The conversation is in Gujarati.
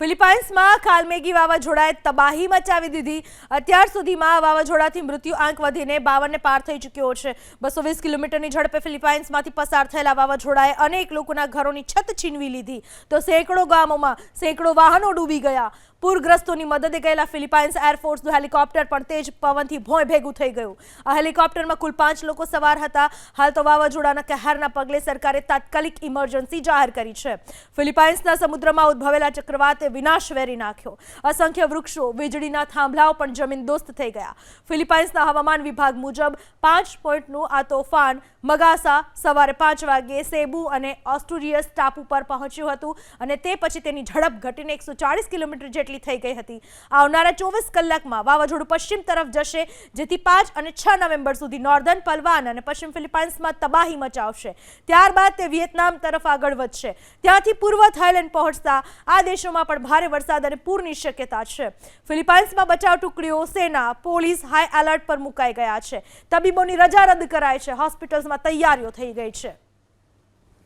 ફિલિપાઇન્સમાં કાલમેગી વાવાઝોડાએ તબાહી મચાવી દીધી. અત્યાર સુધીમાં વાવાઝોડાથી મૃત્યુ આંક વધીને બાવનને પાર થઈ ચૂક્યો છે. બસો વીસ કિલોમીટરની ઝડપે ફિલિપાઇન્સમાંથી પસાર થયેલા વાવાઝોડાએ અનેક લોકોના ઘરોની છત છીનવી લીધી. તો સેંકડો ગામોમાં સેંકડો વાહનો ડૂબી ગયા. પૂરગ્રસ્તોની મદદે ગયેલા ફિલિપાઇન્સ એરફોર્સનું હેલિકોપ્ટર પણ તેજ પવનથી ભોંય ભેગું થઈ ગયું. આ હેલિકોપ્ટરમાં કુલ પાંચ લોકો સવાર હતા. હાલ તો વાવાઝોડાના કહેરના પગલે સરકારે તાત્કાલિક ઇમરજન્સી જાહેર કરી છે. ફિલિપાઇન્સના સમુદ્રમાં ઉદ્ભવેલા ચક્રવાતે વિનાશ વેરી નાખ્યો. અસંખ્ય વૃક્ષો, વીજળીના થાંભલાઓ પણ જમીનદોસ્ત થઈ ગયા. ફિલિપાઇન્સના હવામાન વિભાગ મુજબ, પાંચ પોઈન્ટનું આ તોફાન મગાસા સવારે પાંચ વાગ્યે સેબુ અને ઓસ્ટુરિયસ ટાપુ પર પહોંચ્યું હતું અને તે પછી તેની ઝડપ ઘટીને એકસો કિલોમીટર જેટલી થઈ ગઈ હતી. આવનારા ચોવીસ કલાકમાં વાવાઝોડું પશ્ચિમ તરફ જશે, જેથી પાંચ અને છ નવેમ્બર સુધી નોર્ધન, પલવાન અને પશ્ચિમ ફિલિપાઇન્સમાં તબાહી મચાવશે. ત્યારબાદ તે વિયેતનામ તરફ આગળ વધશે. ત્યાંથી પૂર્વ થાઇલેન્ડ પહોંચતા આ દેશોમાં પણ ભારે વરસાદ અને પૂરની શક્યતા છે. ફિલિપાઇન્સમાં બચાવ ટુકડીઓ સેના, પોલીસ હાઈ એલર્ટ પર મુકાઈ ગયા છે. તબીબોની રજા રદ કરાઈ છે. હોસ્પિટલ્સમાં તૈયારીઓ થઈ ગઈ છે.